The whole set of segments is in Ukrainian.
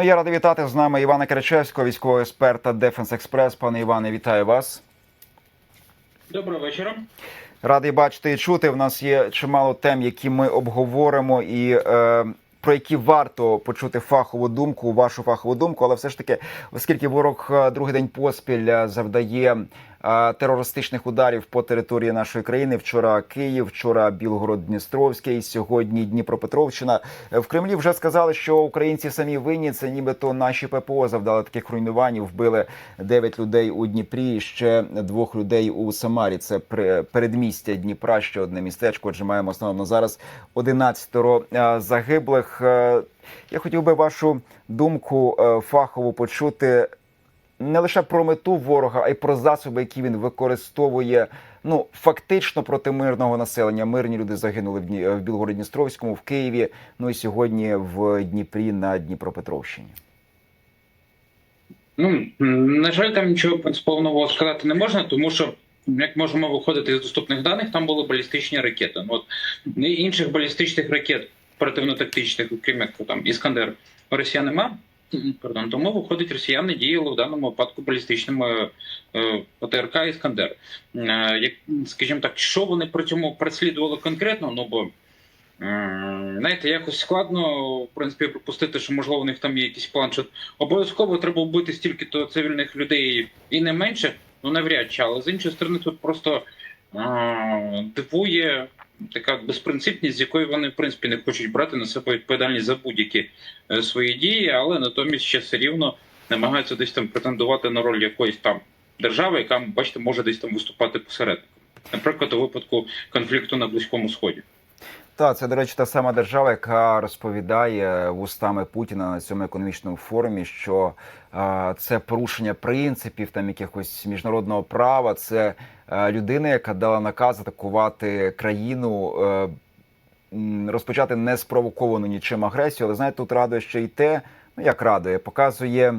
Ну я радий вітати з нами Івана Кричевського, військового експерта Дефенс Експрес. Пане Іване, вітаю вас. Доброго вечора. Радий бачити і чути. В нас є чимало тем, які ми обговоримо, і е, про які варто почути фахову думку, вашу фахову думку. Але все ж таки, оскільки ворог е, другий день поспіль е, завдає терористичних ударів по території нашої країни. Вчора Київ, вчора Білгород-Дністровський, сьогодні Дніпропетровщина. В Кремлі вже сказали, що українці самі винні. Це нібито наші ППО завдали таких руйнувань. Вбили 9 людей у Дніпрі, ще двох людей у Самарі. Це передмістя Дніпра, ще одне містечко. Отже, маємо на зараз 11 е, загиблих. Е, Я хотів би вашу думку е, фахово почути не лише про мету ворога, а й про засоби, які він використовує. Ну фактично проти мирного населення. Мирні люди загинули в Дні в Білгород-Дністровському, в Києві. Ну і сьогодні в Дніпрі на Дніпропетровщині. Ну на жаль, там нічого принципово сказати не можна, тому що як можемо виходити з доступних даних, там були балістичні ракети. Ну, От інших балістичних ракет оперативно-тактичних, окрім як там Іскандер, у росіян нема. Пардон, тому виходить, росіяни діяли в даному випадку балістичними е, ОТРК Іскандер. Е, як, скажімо так, що вони при цьому переслідували конкретно? Ну бо Знаєте, якось складно в принципі припустити, що можливо у них там є якийсь план. Що обов'язково треба вбити стільки то цивільних людей і не менше, ну навряд чи. Але з іншої сторони, тут просто дивує така безпринципність, з якої вони в принципі не хочуть брати на себе відповідальність за будь-які е, свої дії, але натомість ще все рівно намагаються десь там претендувати на роль якоїсь там держави, яка, бачите, може десь там виступати посередником. Наприклад, у випадку конфлікту на Близькому Сході. Так, це, до речі, та сама держава, яка розповідає вустами Путіна на цьому економічному форумі, що е, це порушення принципів там якихось міжнародного права. Це е, людина, яка дала наказ атакувати країну, е, розпочати неспровоковану нічим агресію. Але знаєте, тут радує ще й те, ну як радує, показує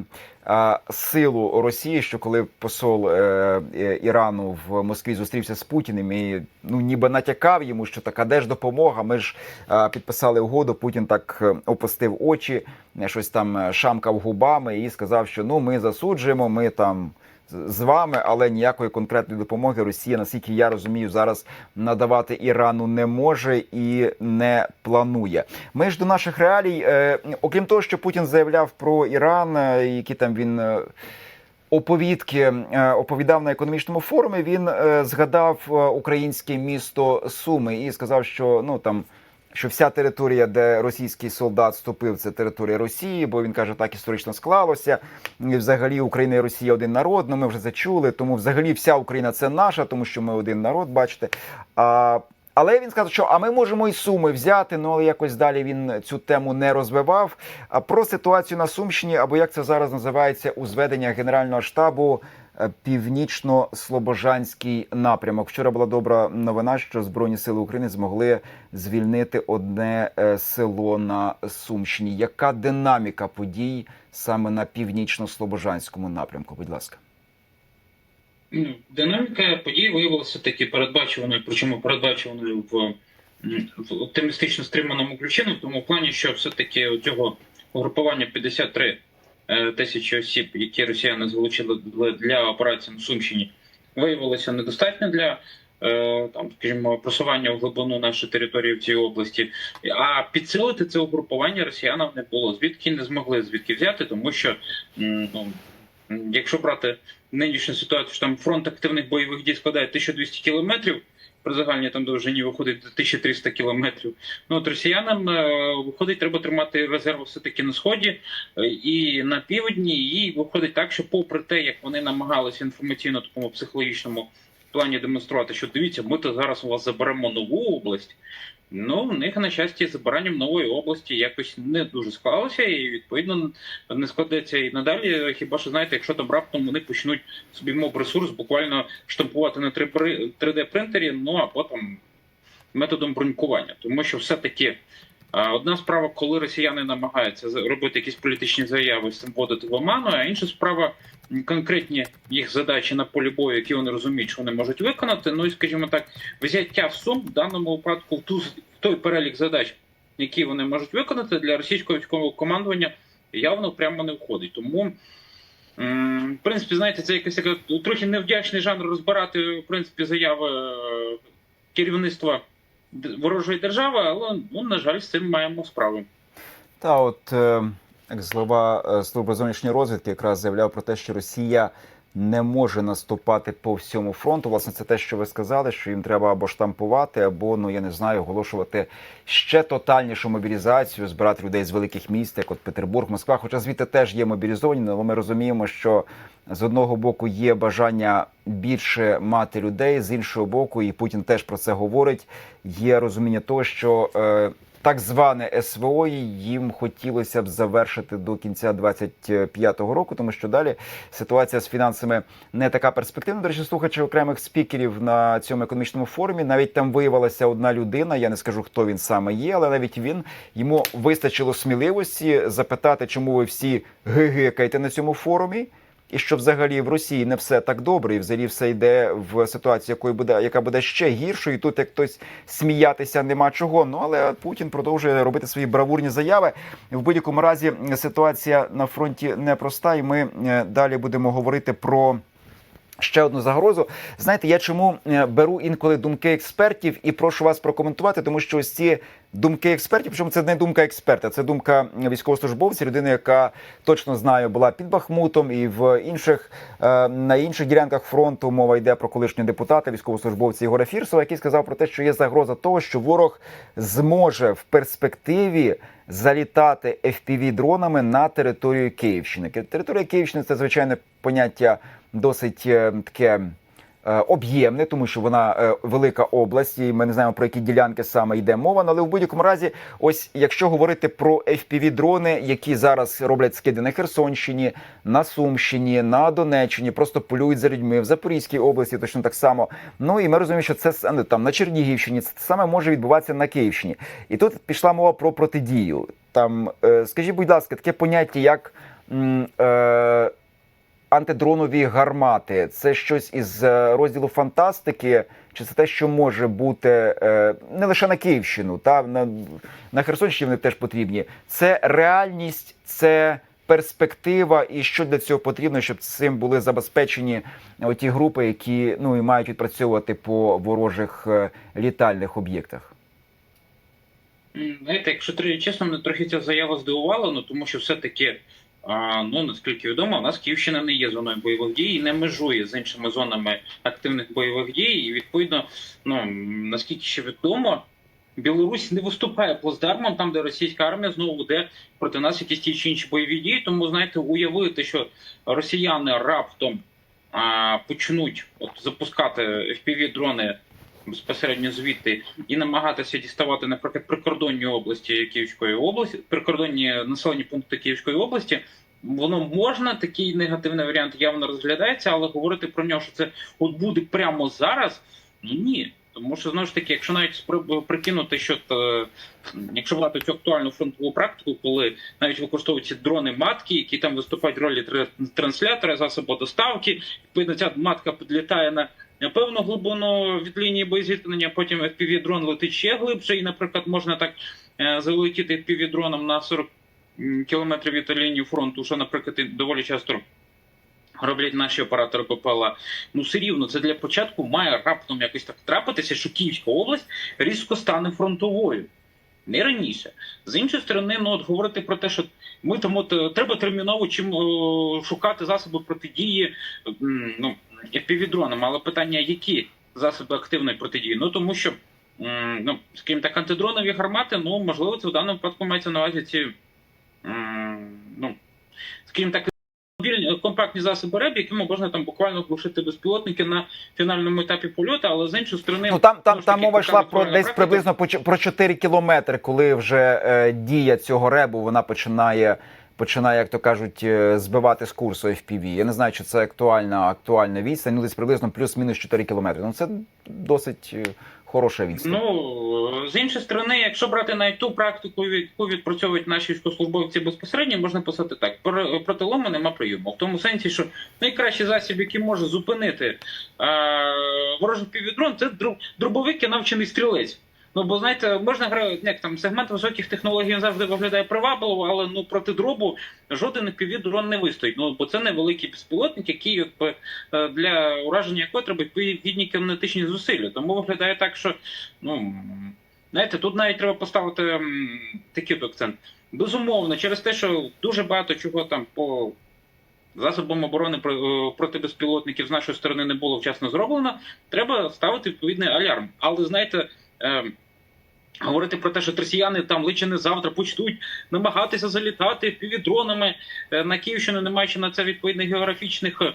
е, силу Росії, що коли посол е, е, Ірану в Москві зустрівся з Путіним і ну ніби натякав йому, що така де ж допомога. Ми ж е, підписали угоду. Путін так е, опустив очі, е, щось там шамкав губами і сказав, що ну ми засуджуємо, ми там. З- вами, але ніякої конкретної допомоги Росія, наскільки я розумію, зараз надавати Ірану не може і не планує. Ми ж до наших реалій, е, окрім того, що Путін заявляв про Іран, е, які там він. е, Оповідки оповідав на економічному форумі. Він згадав українське місто Суми і сказав, що ну там що вся територія, де російський солдат вступив, це територія Росії, бо він каже, так історично склалося. І взагалі Україна і Росія один народ. Ну ми вже це чули. Тому взагалі вся Україна це наша, тому що ми один народ, бачите. А але він сказав, що а ми можемо і суми взяти. Ну але якось далі він цю тему не розвивав. А про ситуацію на Сумщині, або як це зараз називається, у зведення Генерального штабу Північно-Слобожанський напрямок. Вчора була добра новина, що Збройні сили України змогли звільнити одне е, село на Сумщині. Яка динаміка подій саме на північно-слобожанському напрямку? Будь ласка. Ну, Динаміка подій виявилася таки передбачуваною, причому передбачуваною в, в оптимістично стриманому ключі, в тому плані, що все-таки цього угрупування 53 е, тисячі осіб, які росіяни залучили для- для операції на Сумщині, виявилося недостатньо для. е, Там, скажімо, просування в глибину нашої території в цій області, а підсилити це угрупування росіянам не було. Звідки не змогли звідки взяти, тому що ну, якщо брати нинішню ситуацію, що там фронт активних бойових дій складає 1200 кілометрів. При загальній там довжині виходить до 1300 кілометрів. Ну от росіянам е, виходить, треба тримати резерви все таки на сході е, і на півдні. І виходить так, що, попри те, як вони намагалися інформаційно такому психологічному плані демонструвати, що дивіться, ми то зараз у вас заберемо нову область. Ну, в них на щастя, з забиранням нової області якось не дуже склалося, і відповідно не складеться і надалі. Хіба що знаєте, якщо там раптом вони почнуть собі моб ресурс буквально штампувати на 3D принтері, ну а потім методом бронькування, тому що все-таки. а, Одна справа, коли росіяни намагаються робити якісь політичні заяви вводити в оману, а інша справа конкретні їх задачі на полі бою, які вони розуміють, що вони можуть виконати. Ну і скажімо так, взяття в сум в даному випадку в ту в той перелік задач, які вони можуть виконати для російського військового командування, явно прямо не входить. Тому, в принципі, знаєте, це така трохи невдячний жанр розбирати в принципі заяви е, керівництва ворожої держави, але ну, на жаль, з цим маємо справу. Та от е, як слова е, служби зовнішньої розвідки якраз заявляв про те, що Росія не може наступати по всьому фронту. Власне, це те, що ви сказали, що їм треба або штампувати, або ну я не знаю, оголошувати ще тотальнішу мобілізацію, збирати людей з великих міст, як от Петербург, Москва. Хоча звідти теж є мобілізовані, але ми розуміємо, що з одного боку є бажання більше мати людей, з іншого боку, і Путін теж про це говорить. Є розуміння того, що е, так зване СВО їм хотілося б завершити до кінця 25-го року, тому що далі ситуація з фінансами не така перспективна. До речі, слухачі окремих спікерів на цьому економічному форумі. Навіть там виявилася одна людина. Я не скажу, хто він саме є, але навіть він йому вистачило сміливості запитати, чому ви всі гигикаєте на цьому форумі. І що взагалі в Росії не все так добре, і взагалі все йде в ситуацію, якою буде, яка буде ще гіршою. Тут як хтось сміятися нема чого. Ну але Путін продовжує робити свої бравурні заяви. В будь-якому разі ситуація на фронті непроста, і ми е, далі будемо говорити про. Ще одну загрозу. Знаєте, я чому е, беру інколи думки експертів і прошу вас прокоментувати, тому що ось ці думки експертів, причому це не думка експерта, це думка військовослужбовця, людини, яка точно знаю, була під Бахмутом і в інших е, на інших ділянках фронту мова йде про колишнього депутата, військовослужбовця Ігоря Фірсова, який сказав про те, що є загроза того, що ворог зможе в перспективі залітати fpv дронами на територію Київщини. Територія Київщини це звичайне поняття досить е, таке. Е, Об'ємне, тому що вона е, велика область, і ми не знаємо про які ділянки саме йде мова. Але в будь-якому разі, ось якщо говорити про fpv дрони, які зараз роблять скиди на Херсонщині, на Сумщині, на Донеччині, просто полюють за людьми в Запорізькій області, точно так само. Ну і ми розуміємо, що це ну, там на Чернігівщині, це саме може відбуватися на Київщині. І тут пішла мова про протидію. Там, е, скажіть, будь ласка, таке поняття, як. Антидронові гармати це щось із е, розділу фантастики, чи це те, що може бути е, не лише на Київщину, та на, на Херсонщині вони теж потрібні. Це реальність, це перспектива, і що для цього потрібно, щоб цим були забезпечені ті групи, які ну і мають відпрацьовувати по ворожих е, літальних об'єктах. Знаєте, якщо чесно, мене трохи ця заява здивувала, ну тому що все-таки, ну наскільки відомо, у нас Київщина не є зоною бойових дій і не межує з іншими зонами активних бойових дій. І відповідно, ну наскільки ще відомо, Білорусь не виступає плацдармом там, де російська армія знову веде проти нас якісь ті чи інші бойові дії. Тому знаєте, уявити, що росіяни раптом а, почнуть от запускати fpv дрони безпосередньо звідти і намагатися діставати, наприклад, прикордонні області Київської області, прикордонні населені пункти Київської області. Воно можна, такий негативний варіант явно розглядається, але говорити про нього, що це от буде прямо зараз, ну ні. Тому що знову ж таки, якщо навіть прикинути, що е, якщо брати цю актуальну фронтову практику, коли навіть використовуються дрони матки, які там виступають в ролі транслятора, засобу доставки, відповідно ця матка підлітає на певну глибину від лінії боєзіткнення, потім FPV-дрон летить ще глибше, і, наприклад, можна так е, залетіти FPV-дроном на 40 кілометрів від лінії фронту, що, наприклад, доволі часто роблять наші оператори ППЛА. Ну, все рівно, це для початку має раптом якось так трапитися, що Київська область різко стане фронтовою. Не раніше. З іншої сторони, ну от говорити про те, що ми там от е, треба терміново чим е, шукати засоби протидії ну, FPV-дронам, але питання, які засоби активної протидії? Ну тому що, ну, скажімо так, антидронові гармати, ну можливо, це в даному випадку мається на увазі ці, ну, скажімо так, мобільні компактні засоби РЕБ, якими можна там буквально глушити безпілотники на фінальному етапі польоту, але з іншої сторони, Ну там там там мова йшла про десь практика. приблизно про 4 кілометри, коли вже е, дія цього ребу вона починає. Починає, як то кажуть, е, збивати з курсу FPV. Я не знаю, чи це актуальна актуальна відстань, ну десь приблизно плюс-мінус 4 кілометри. Ну це досить е, хороша відстань. Ну з іншої сторони, якщо брати навіть ту практику, яку відпрацьовують наші військовослужбовці безпосередньо, можна писати так: Про- протилому нема прийому. В тому сенсі, що найкращий засіб, який може зупинити е, ворожий півдрон, це дробовик і навчений стрілець. Ну, бо знаєте, можна грати, як там сегмент високих технологій завжди виглядає привабливо, але ну проти дробу жоден fpv дрон не вистоїть. Ну бо це невеликий безпілотник, який якби е, для ураження якого треба відповідні кінетичні зусилля. Тому виглядає так, що ну знаєте, тут навіть треба поставити такий акцент. Безумовно, через те, що дуже багато чого там по засобам оборони е, проти безпілотників з нашої сторони не було вчасно зроблено, треба ставити відповідний алярм. Але знаєте. Е, Говорити про те, що росіяни там лише не завтра почнуть намагатися залітати півдронами на Київщину, не маючи на це відповідних географічних е,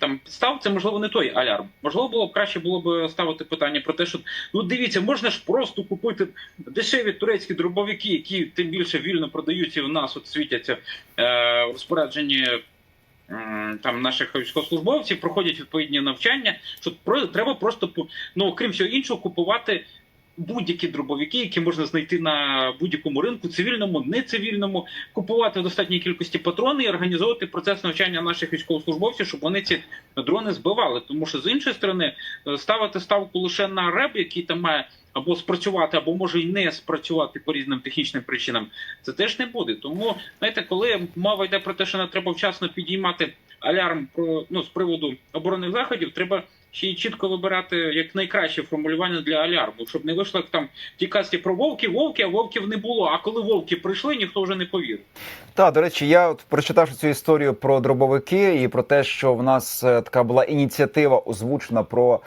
там підстав, це можливо не той алярм. Можливо, було б краще було б ставити питання про те, що ну дивіться, можна ж просто купити дешеві турецькі дробовики, які тим більше вільно продаються і в нас от світяться е, в розпорядженні там наших військовослужбовців, проходять відповідні навчання. Що про треба просто ну окрім всього іншого, купувати будь-які дробовики, які можна знайти на будь-якому ринку, цивільному, нецивільному, купувати в достатній кількості патрони і організовувати процес навчання наших військовослужбовців, щоб вони ці дрони збивали. Тому що з іншої сторони е, ставити ставку лише на реб, який там має або спрацювати, або може й не спрацювати по різним технічним причинам, це теж не буде. Тому знаєте, коли мова йде про те, що не треба вчасно підіймати алярм про ну з приводу оборонних заходів, треба й чітко вибирати як найкраще формулювання для алярму, щоб не вийшло як там ті казки про вовки, вовки, а вовків не було. А коли вовки прийшли, ніхто вже не повірив. Та до речі, я от прочитавши цю історію про дробовики і про те, що в нас е, така була ініціатива озвучена про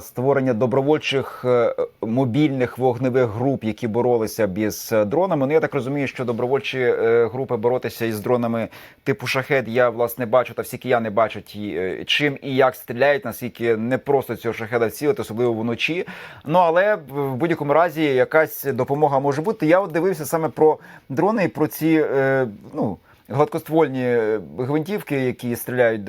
створення добровольчих е, мобільних вогневих груп, які боролися б із е, дронами. Ну я так розумію, що добровольчі е, групи боротися із дронами типу шахет. Я власне бачу, та всі кияни бачать чим і як стріляють, наскільки не просто цього шахеда цілити, особливо вночі. Ну але в будь-якому разі якась допомога може бути. Я от дивився саме про дрони і про ці ну. Гладкоствольні е, гвинтівки, які стріляють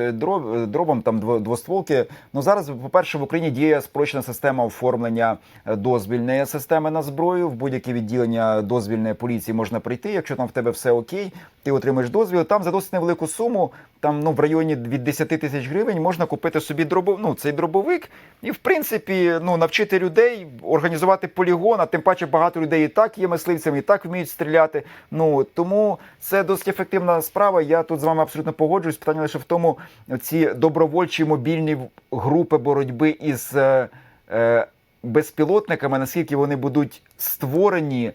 дробом, там дво- двостволки. Ну зараз, по-перше, в Україні діє спрощена система оформлення е, дозвільної системи на зброю. В будь-яке відділення дозвільної поліції можна прийти. Якщо там в тебе все окей, ти отримаєш дозвіл. Там за досить невелику суму, там ну в районі від 10 тисяч гривень можна купити собі дробов, ну, цей дробовик, і в принципі ну навчити людей організувати полігон. А тим паче багато людей і так є мисливцями, і так вміють стріляти. Ну тому це досить ефективна справа. Я тут з вами абсолютно погоджуюсь. Питання лише в тому, ці добровольчі мобільні групи боротьби із е, е, безпілотниками, наскільки вони будуть створені.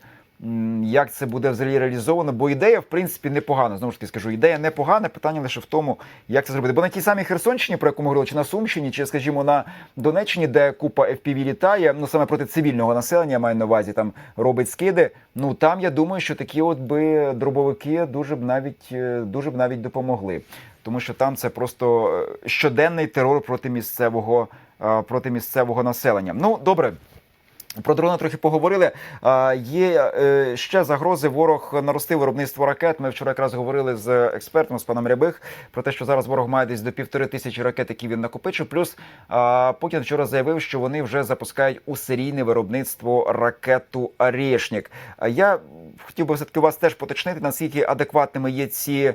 Як це буде взагалі реалізовано? Бо ідея, в принципі, непогана. Знову ж таки скажу, ідея непогана. Питання лише в тому, як це зробити. Бо на тій самій Херсонщині, про яку ми говорили, чи на Сумщині, чи, скажімо, на Донеччині, де купа FPV літає, ну саме проти цивільного населення, маю на увазі, там робить скиди. Ну там я думаю, що такі от би дробовики дуже б навіть е, дуже б навіть допомогли. Тому що там це просто е, щоденний терор проти місцевого е, проти місцевого населення. Ну добре. Про дрони трохи поговорили. Є е, ще загрози. Ворог наростив виробництво ракет. Ми вчора якраз говорили з експертом з паном Рябих про те, що зараз ворог має десь до півтори тисячі ракет, які він накопичив. Плюс Путін вчора заявив, що вони вже запускають у серійне виробництво ракету Орешник. А Я хотів би все таки вас теж поточнити, наскільки адекватними є ці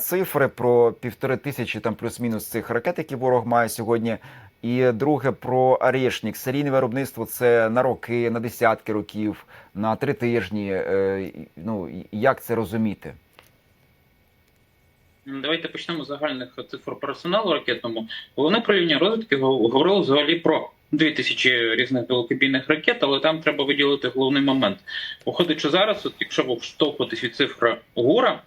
цифри про півтори тисячі там плюс-мінус цих ракет, які ворог має сьогодні. І друге про Орешник. Серійне виробництво це на роки, на десятки років, на три тижні. Е, Ну як це розуміти? Давайте почнемо з загальних цифр персоналу ракетному. Головне управління розвідки говорило взагалі про 2000 різних далекобійних ракет, але там треба виділити головний момент. Виходить, що зараз, от якщо вштовхуватись від цифри ГУРа, е,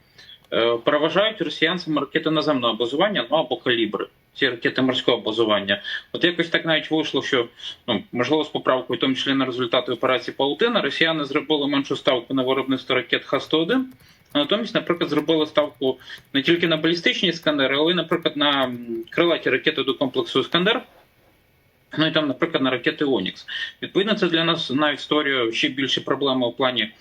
переважають росіян саме ракети наземного базування, ну або калібри. Ці ракети морського базування. От якось так навіть вийшло, що ну можливо з поправкою, в тому числі на результати операції Паутина, росіяни зробили меншу ставку на виробництво ракет Х-101, а натомість, наприклад, зробили ставку не тільки на балістичні іскандери, але й, наприклад, на крилаті ракети до комплексу Іскандер. Ну і там, наприклад, на ракети Онікс. Відповідно, це для нас навіть створює ще більше проблеми у плані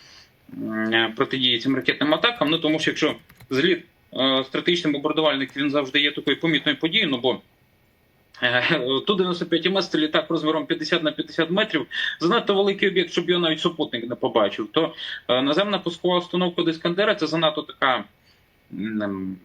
е, протидії цим ракетним атакам. Ну тому що якщо зліт е, стратегічний бомбардувальник він завжди є такою помітною подією, ну бо. Ту 95 МС це літак розміром 50 на 50 метрів, занадто великий об'єкт, щоб його навіть супутник не побачив. То е, наземна пускова установка до Іскандера це занадто така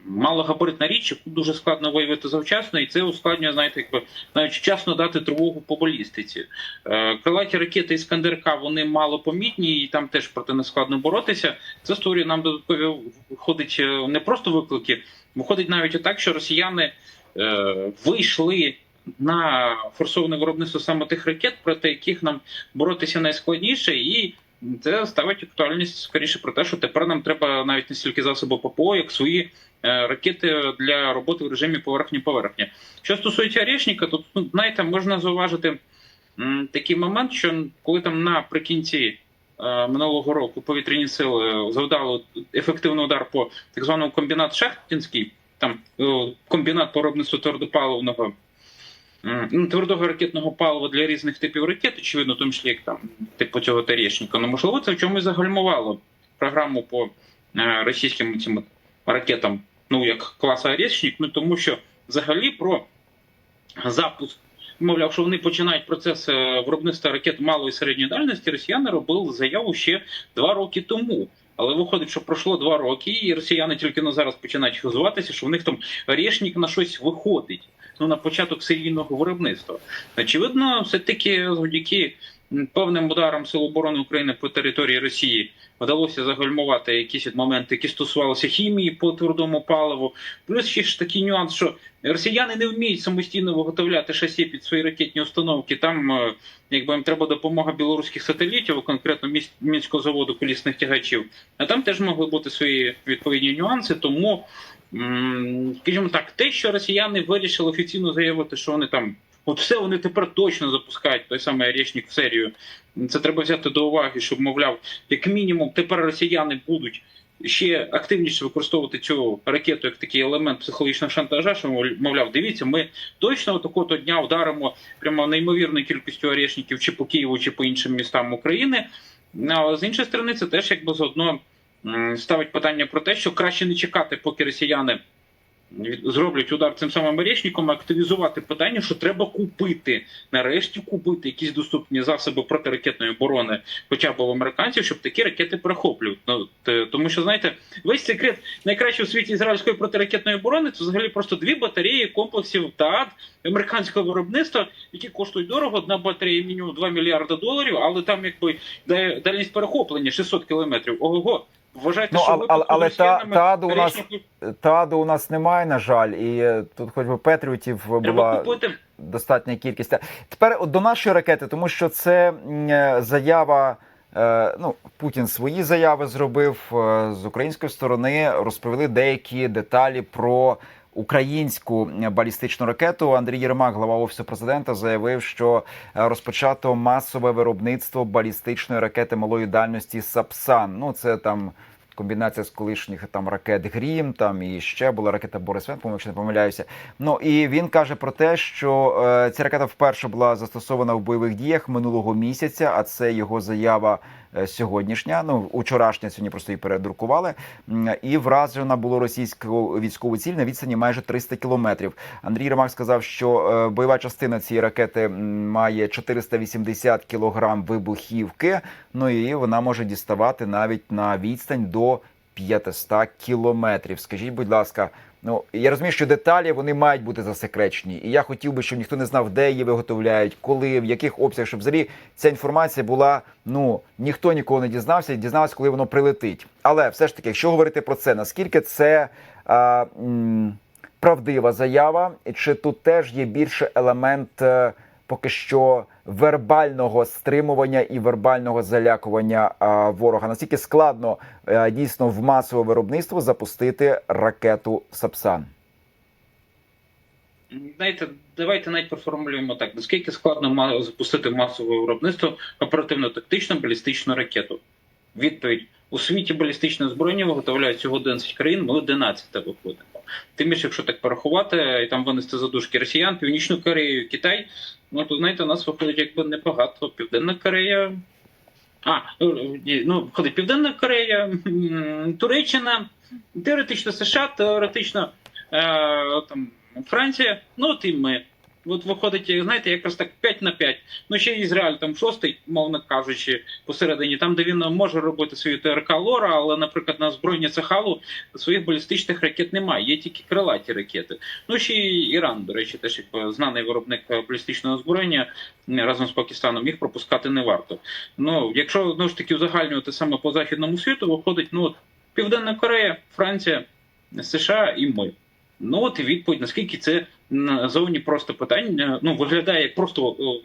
малогабаритна річ, яку дуже складно виявити завчасно, і це ускладнює, знаєте, якби навіть вчасно дати тривогу по балістиці. Е, Крилаті ракети Іскандер-К, вони мало помітні, і там теж проти них складно боротися. Це створює нам додаткові виходить е, не просто виклики, виходить навіть так, що росіяни е, вийшли на форсоване виробництво саме тих ракет, проти яких нам боротися найскладніше, і це ставить актуальність скоріше про те, що тепер нам треба навіть не стільки засоби ППО, як свої е, ракети для роботи в режимі поверхні-поверхні. Що стосується Орешника, то ну, знаєте, можна зауважити такий момент, що коли там наприкінці е, минулого року повітряні сили завдали ефективний удар по так званому комбінат Шахтинський, там е, комбінат по виробництву твердопаливного твердого ракетного палива для різних типів ракет, очевидно, в тому числі як там типу цього Терещенка. Ну можливо, це в чомусь загальмувало програму по е, російським цим ракетам, ну як класа Орешник, ну тому що взагалі про запуск. Мовляв, що вони починають процес е, виробництва ракет малої і середньої дальності. Росіяни робили заяву ще два роки тому. Але виходить, що пройшло два роки, і росіяни тільки на зараз починають хизуватися, що в них там орешник на щось виходить. Ну на початок серійного виробництва. Очевидно, все таки завдяки певним ударам Сил оборони України по території Росії вдалося загальмувати якісь моменти, які стосувалися хімії по твердому паливу. Плюс ще ж такий нюанс, що росіяни не вміють самостійно виготовляти шасі під свої ракетні установки. Там е, якби їм треба допомога білоруських сателітів, конкретно мінського заводу колісних тягачів. А там теж могли бути свої відповідні нюанси. Тому, скажімо так, те, що росіяни вирішили офіційно заявити, що вони там. От все вони тепер точно запускають той самий Орешник в серію. Це треба взяти до уваги, щоб, мовляв, як мінімум, тепер росіяни будуть ще активніше використовувати цю ракету як такий елемент психологічного шантажа, що мовляв, дивіться, ми точно такого дня вдаримо прямо неймовірною кількістю орешників чи по Києву, чи по іншим містам України. А з іншої сторони, це теж якби заодно ставить питання про те, що краще не чекати, поки росіяни зроблять удар цим самим орешником, а активізувати питання, що треба купити, нарешті купити якісь доступні засоби протиракетної оборони, хоча б в американців, щоб такі ракети перехоплюють. Ну тому що знаєте, весь секрет найкраще у світі ізраїльської протиракетної оборони це взагалі просто дві батареї комплексів ТААД американського виробництва, які коштують дорого. Одна батарея мінімум 2 мільярда доларів, але там якби да- дальність перехоплення 600 кілометрів. Ого. Вважайте, Ну, що але- але- та- росіянами у нас Таду у нас немає, на жаль, і е, тут, хоч би Петріотів була купити. достатня кількість. Тепер до нашої ракети, тому що це е, заява. е, Ну, Путін свої заяви зробив з української сторони. Розповіли деякі деталі про українську балістичну ракету. Андрій Єрмак, глава офісу президента, заявив, що е, розпочато масове виробництво балістичної ракети малої дальності Сапсан. Ну, це там комбінація з колишніх там ракет Грім, там і ще була ракета Борисвен, по-моєму, якщо не помиляюся. Ну і він каже про те, що е, ця ракета вперше була застосована в бойових діях минулого місяця, а це його заява е, сьогоднішня. Ну учорашня сьогодні просто її передрукували. І вражена було російську військову ціль на відстані майже 300 кілометрів. Андрій Ремак сказав, що е, бойова частина цієї ракети має 480 кілограм вибухівки. Ну і вона може діставати навіть на відстань до 500 кілометрів. Скажіть, будь ласка. Ну я розумію, що деталі вони мають бути засекречені, і я хотів би, щоб ніхто не знав, де її виготовляють, коли, в яких обсягах, щоб взагалі ця інформація була. Ну ніхто нікого не дізнався, дізнався, коли воно прилетить. Але все ж таки, якщо говорити про це, наскільки це а, м, правдива заява, чи тут теж є більше елемент е, поки що вербального стримування і вербального залякування ворога? Наскільки складно е, дійсно в масове виробництво запустити ракету Сапсан? Знаєте, давайте навіть проформулюємо так: наскільки складно запустити масове виробництво оперативно-тактичну балістичну ракету? Відповідь: у світі балістичне озброєння виготовляють всього 11 країн, ми 11 виходимо. Тим більше, якщо так порахувати і там винести задушки росіян, Північну Корею, Китай, ну то знаєте, у нас виходить якби небагато. Південна Корея. А, ну, ну, виходить Південна Корея, Туреччина, теоретично США, теоретично е, там, Франція, ну от і ми. От виходить, знаєте, якраз так 5 на 5. Ну ще Ізраїль там шостий, мовно кажучи, посередині, там, де він може робити свою ТРК Лора, але, наприклад, на збройні Сахалу своїх балістичних ракет немає, є тільки крилаті ракети. Ну ще й Іран, до речі, теж як знаний виробник е, балістичного озброєння разом з Пакистаном їх пропускати не варто. Ну, якщо знову ж таки узагальнювати саме по західному світу, виходить ну от Південна Корея, Франція, США і ми. Ну от і відповідь, наскільки це назовні просто питання, ну виглядає як просто ну,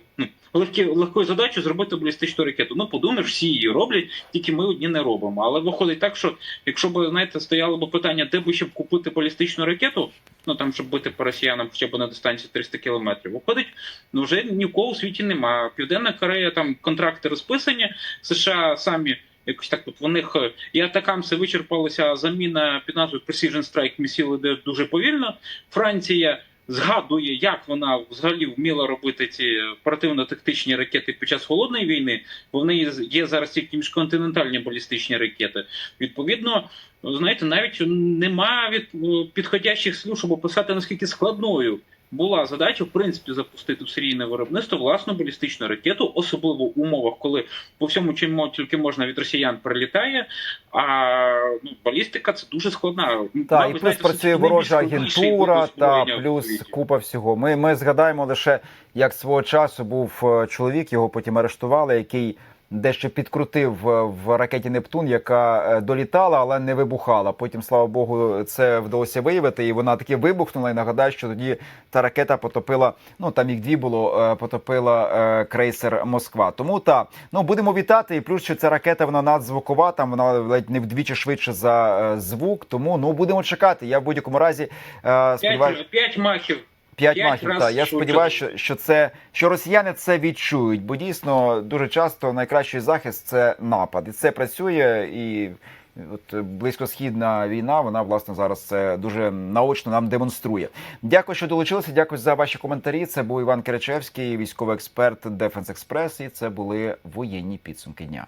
легкі, легкою задачею зробити балістичну ракету. Ну подумаєш, всі її роблять, тільки ми одні не робимо. Але виходить так, що якщо б знаєте, стояло б питання, де би щоб купити балістичну ракету, ну там щоб бити по росіянам хоча б на дистанції 300 кілометрів, виходить, ну вже ні в кого у світі немає. Південна Корея там контракти розписані, США самі. Якось так от в них е, і атакамси вичерпалися, заміна під назвою Precision Strike місіл іде дуже повільно. Франція згадує, як вона взагалі вміла робити ці оперативно-тактичні ракети під час холодної війни, бо в неї є зараз тільки міжконтинентальні балістичні ракети. Відповідно, знаєте, навіть нема від е, підходящих слів, щоб описати наскільки складною була задача, в принципі, запустити в серійне виробництво власну балістичну ракету, особливо в умовах, коли по всьому чому тільки можна від росіян прилітає. А ну, балістика це дуже складна. Так, і плюс знаєте, працює ворожа агентура, та плюс купа всього. Ми, ми згадаємо лише, як свого часу був е, чоловік, його потім арештували, який дещо підкрутив е, в ракеті Нептун, яка е, долітала, але не вибухала. Потім, слава Богу, це вдалося виявити, і вона таки вибухнула. І нагадаю, що тоді та ракета потопила. Ну там їх дві було, е, потопила крейсер Москва. Тому так, ну будемо вітати. І плюс що ця ракета вона надзвукова, там вона ледь не вдвічі швидше за звук. Тому ну будемо чекати. Я в будь-якому разі сподіваюся. П'ять махів. П'ять махів. Так. Я сподіваюся, що, що це що росіяни це відчують, бо дійсно дуже часто найкращий захист це напад, і це працює. І от близькосхідна війна, вона власне зараз це дуже наочно нам демонструє. Дякую, що долучилися. Дякую за ваші коментарі. Це був Іван Киричевський, військовий експерт Дефенс Експрес, і це були воєнні підсумки дня.